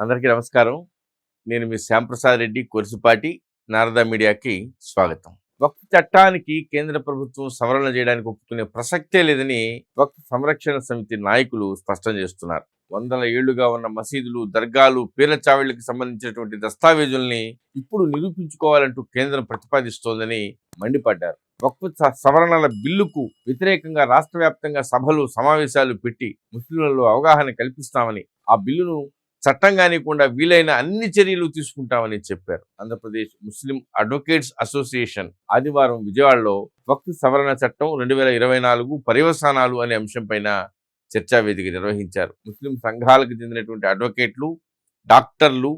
అందరికీ నమస్కారం. నేను మీ శ్యాంప్రసాద్ రెడ్డి కొరిసిపాటి నారదా మీడియాకి స్వాగతం. వక్ఫ్ చట్టానికి కేంద్ర ప్రభుత్వం సవరణ చేయడానికి ఒప్పుకునే ప్రసక్తే లేదని వక్ఫ్ సంరక్షణ సమితి నాయకులు స్పష్టం చేస్తున్నారు. వందల ఏళ్ళుగా ఉన్న మసీదులు దర్గాలు పీర్ల చావిళ్ళకు సంబంధించినటువంటి దస్తావేజుల్ని ఇప్పుడు నిరూపించుకోవాలంటూ కేంద్రం ప్రతిపాదిస్తోందని మండిపడ్డారు. వక్ఫ్ సవరణల బిల్లుకు వ్యతిరేకంగా రాష్ట్ర వ్యాప్తంగా సభలు సమావేశాలు పెట్టి ముస్లింలలో అవగాహన కల్పిస్తామని ఆ బిల్లును చట్టం కానికుండా వీలైన అన్ని చర్యలు తీసుకుంటామని చెప్పారు. ఆంధ్రప్రదేశ్ ముస్లిం అడ్వకేట్స్ అసోసియేషన్ ఆదివారం విజయవాడలో వక్త్ సవరణ చట్టం రెండు వేల ఇరవై నాలుగు పర్యవసానాలు అనే అంశంపైన చర్చా వేదిక నిర్వహించారు. ముస్లిం సంఘాలకు చెందినటువంటి అడ్వకేట్లు డాక్టర్లు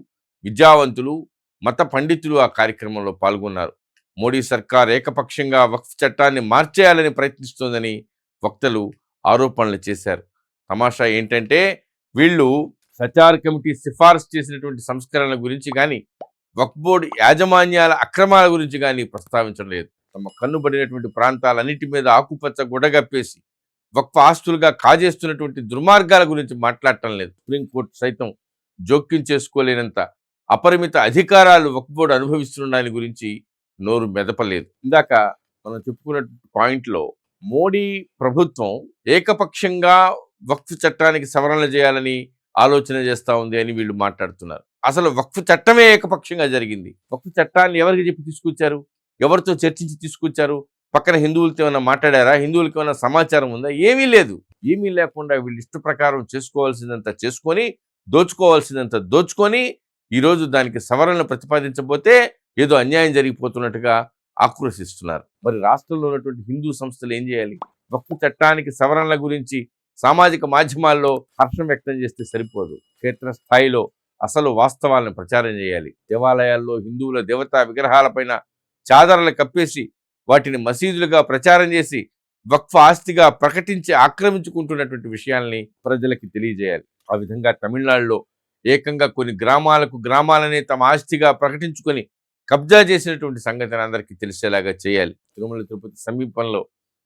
విద్యావంతులు మత పండితులు ఆ కార్యక్రమంలో పాల్గొన్నారు. మోడీ సర్కార్ ఏకపక్షంగా వక్ఫ్ చట్టాన్ని మార్చేయాలని ప్రయత్నిస్తోందని వక్తలు ఆరోపణలు చేశారు. తమాషా ఏంటంటే వీళ్ళు సచార్ కమిటీ సిఫార్సు చేసినటువంటి సంస్కరణల గురించి కానీ వక్ఫ్ బోర్డు యాజమాన్యాల అక్రమాల గురించి కానీ ప్రస్తావించడం లేదు. తమ కన్నుబడినటువంటి ప్రాంతాలన్నిటి మీద ఆకుపచ్చ గుడగప్పేసి వక్ఫ్ ఆస్తులుగా కాజేస్తున్నటువంటి దుర్మార్గాల గురించి మాట్లాడటం లేదు. సుప్రీంకోర్టు సైతం జోక్యం చేసుకోలేనంత అపరిమిత అధికారాలు వక్ఫ్ బోర్డు అనుభవిస్తున్న దాని గురించి నోరు మెదపలేదు. ఇందాక మనం చెప్పుకున్న పాయింట్లో మోడీ ప్రభుత్వం ఏకపక్షంగా వక్ఫ్ చట్టానికి సవరణలు చేయాలని ఆలోచన చేస్తూ ఉంది అని వీళ్ళు మాట్లాడుతున్నారు. అసలు వక్ఫ్ చట్టమే ఏకపక్షంగా జరిగింది. వక్ఫ్ చట్టాన్ని ఎవరికి చెప్పి తీసుకొచ్చారు? ఎవరితో చర్చించి తీసుకొచ్చారు? పక్కన హిందువులతో ఏమైనా మాట్లాడారా? హిందువులకి ఏమైనా సమాచారం ఉందా? ఏమీ లేదు. ఏమీ లేకుండా వీళ్ళు ఇష్ట ప్రకారం చేసుకోవాల్సిందంత చేసుకొని దోచుకోవాల్సిందంత దోచుకొని ఈరోజు దానికి సవరణలు ప్రతిపాదించబోతే ఏదో అన్యాయం జరిగిపోతున్నట్టుగా ఆక్రోశిస్తున్నారు. మరి రాష్ట్రంలో ఉన్నటువంటి హిందూ సంస్థలు ఏం చేయాలి? వక్ఫ్ చట్టానికి సవరణల గురించి సామాజిక మాధ్యమాల్లో హర్షం వ్యక్తం చేస్తే సరిపోదు. క్షేత్ర స్థాయిలో అసలు వాస్తవాలను ప్రచారం చేయాలి. దేవాలయాల్లో హిందువుల దేవతా విగ్రహాలపైన చాదరలు కప్పేసి వాటిని మసీదులుగా ప్రచారం చేసి వక్ఫ్ ఆస్తిగా ప్రకటించి ఆక్రమించుకుంటున్నటువంటి విషయాల్ని ప్రజలకి తెలియజేయాలి. ఆ విధంగా తమిళనాడులో ఏకంగా కొన్ని గ్రామాలకు గ్రామాలనే తమ ఆస్తిగా ప్రకటించుకొని కబ్జా చేసినటువంటి సంగతిని అందరికీ తెలిసేలాగా చేయాలి. తిరుమల తిరుపతి సమీపంలో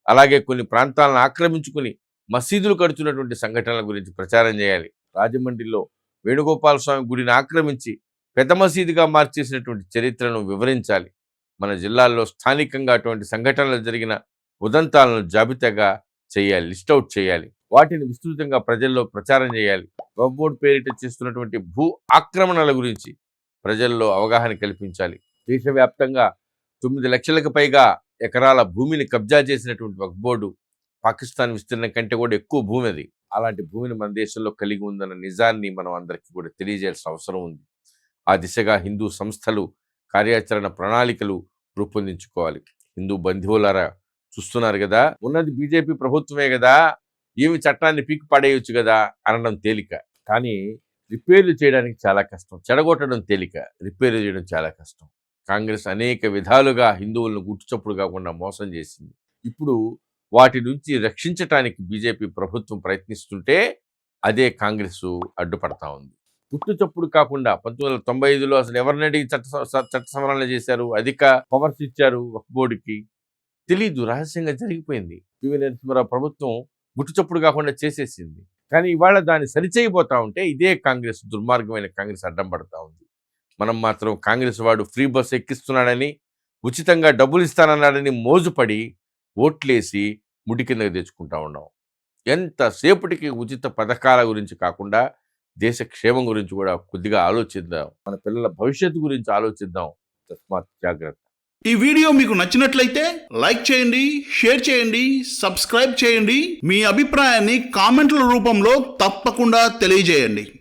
అలాగే కొన్ని ప్రాంతాలను ఆక్రమించుకుని మసీదులు కడుతున్నటువంటి సంఘటనల గురించి ప్రచారం చేయాలి. రాజమండ్రిలో వేణుగోపాల స్వామి గుడిని ఆక్రమించి పెద్ద మసీదుగా మార్చేసినటువంటి చరిత్రను వివరించాలి. మన జిల్లాల్లో స్థానికంగా అటువంటి సంఘటనలు జరిగిన ఉదంతాలను జాబితాగా చేయాలి లిస్ట్ అవుట్ చేయాలి. వాటిని విస్తృతంగా ప్రజల్లో ప్రచారం చేయాలి. వక్ఫ్ బోర్డు పేరిట చేస్తున్నటువంటి భూ ఆక్రమణల గురించి ప్రజల్లో అవగాహన కల్పించాలి. దేశవ్యాప్తంగా తొమ్మిది లక్షలకు పైగా ఎకరాల భూమిని కబ్జా చేసినటువంటి వక్ఫ్ బోర్డు పాకిస్తాన్ విస్తీర్ణం కంటే కూడా ఎక్కువ భూమి అది. అలాంటి భూమిని మన దేశంలో కలిగి ఉందన్న నిజాన్ని మనం అందరికీ కూడా తెలియజేయాల్సిన అవసరం ఉంది. ఆ దిశగా హిందూ సంస్థలు కార్యాచరణ ప్రణాళికలు రూపొందించుకోవాలి. హిందూ బంధువులారా చూస్తున్నారు కదా ఉన్నది బీజేపీ ప్రభుత్వమే కదా ఏమి చట్టాన్ని పీకి పడేయచ్చు కదా అనడం తేలిక. కానీ రిపేర్లు చేయడానికి చాలా కష్టం. చెడగొట్టడం తేలిక. రిపేర్లు చేయడం చాలా కష్టం. కాంగ్రెస్ అనేక విధాలుగా హిందువులను గుట్టుచప్పుడు కాకుండా మోసం చేసింది. ఇప్పుడు వాటి నుంచి రక్షించటానికి బీజేపీ ప్రభుత్వం ప్రయత్నిస్తుంటే అదే కాంగ్రెస్ అడ్డుపడతా ఉంది. గుట్టు చప్పుడు కాకుండా పంతొమ్మిది వందల తొంభై ఐదులో అసలు ఎవరిని అడిగి చట్ట చట్ట సవరణ చేశారు? అధిక పవర్స్ ఇచ్చారు ఒక బోర్డుకి. తెలీదు రహస్యంగా జరిగిపోయింది. పివి నరసింహరావు ప్రభుత్వం గుట్టు చప్పుడు కాకుండా చేసేసింది. కానీ ఇవాళ దాన్ని సరిచేయబోతా ఉంటే ఇదే కాంగ్రెస్ దుర్మార్గమైన కాంగ్రెస్ అడ్డం పడతా ఉంది. మనం మాత్రం కాంగ్రెస్ వాడు ఫ్రీ బస్ ఎక్కిస్తున్నాడని ఉచితంగా డబ్బులు ఇస్తానన్నాడని మోజుపడి ఓట్లేసి ముడి కిందకి తెచ్చుకుంటా ఉన్నాం ఎంతసేపటికి ఉచిత పథకాల గురించి కాకుండా దేశ క్షేమం గురించి కూడా కొద్దిగా ఆలోచిద్దాం. మన పిల్లల భవిష్యత్తు గురించి ఆలోచిద్దాం. తస్మాత్ జాగ్రత్త. ఈ వీడియో మీకు నచ్చినట్లయితే లైక్ చేయండి షేర్ చేయండి సబ్స్క్రైబ్ చేయండి. మీ అభిప్రాయాన్ని కామెంట్ల రూపంలో తప్పకుండా తెలియజేయండి.